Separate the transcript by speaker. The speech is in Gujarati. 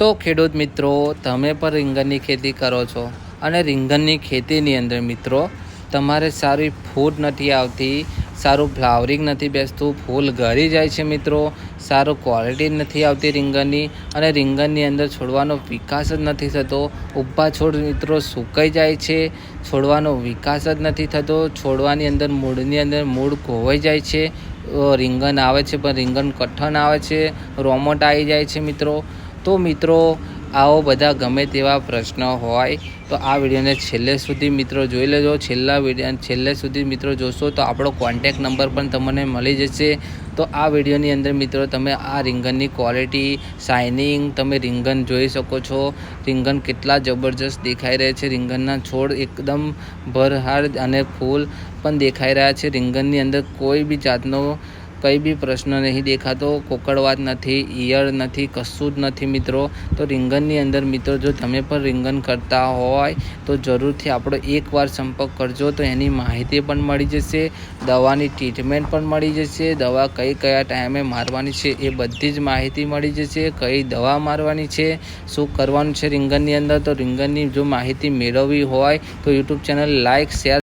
Speaker 1: તો ખેડૂત મિત્રો, તમે પણ રીંગણની ખેતી કરો છો અને રીંગણની ખેતીની અંદર મિત્રો, તમારે સારી ફૂટ નથી આવતી, સારું ફ્લાવરિંગ નથી બેસતું, ફૂલ ગળી જાય છે મિત્રો, સારું ક્વોલિટી નથી આવતી રીંગણની અને રીંગણની અંદર છોડવાનો વિકાસ જ નથી થતો. ઊભા છોડ મિત્રો સુકાઈ જાય છે, છોડવાનો વિકાસ જ નથી થતો, છોડવાની અંદર મૂળની અંદર મૂળ ખોવાઈ જાય છે રીંગણ આવે છે પણ રીંગણ કઠણ આવે છે, રોમોટ આવી જાય છે મિત્રો. તો મિત્રો, આવો બધા ગમે તેવા પ્રશ્નો હોય, તો આ વિડીયોને છેલ્લે સુધી મિત્રો જોઈ લેજો. છેલ્લા વીડિયો, છેલ્લે સુધી મિત્રો જોશો તો આપણો કોન્ટેક નંબર પણ તમને મળી જશે. તો આ વિડીયોની અંદર મિત્રો તમે આ રીંગણની ક્વોલિટી શાઇનિંગ તમે રીંગણ જોઈ શકો છો. રીંગણ કેટલા જબરજસ્ત દેખાઈ રહ્યા છે. રીંગણના છોડ એકદમ ભરહાર અને ફૂલ પણ દેખાઈ રહ્યા છે. રીંગણની અંદર કોઈ બી જાતનો કંઈ બી પ્રશ્ન નહીં દેખાતો કોકડવાત નથી, ઈયળ નથી, કશું જ નથી મિત્રો. તો રીંગણની અંદર મિત્રો, જો તમે પણ રીંગણ કરતા હોય, તો જરૂરથી આપણો એકવાર સંપર્ક કરજો. તો એની માહિતી પણ મળી જશે, દવાની ટ્રીટમેન્ટ પણ મળી જશે, દવા કઈ કયા ટાઈમે મારવાની છે એ બધી જ માહિતી મળી જશે, કઈ દવા મારવાની છે, શું કરવાનું છે રીંગણની અંદર. તો રીંગણની જો માહિતી મેળવવી હોય, તો યુટ્યુબ ચેનલ લાઇક શેર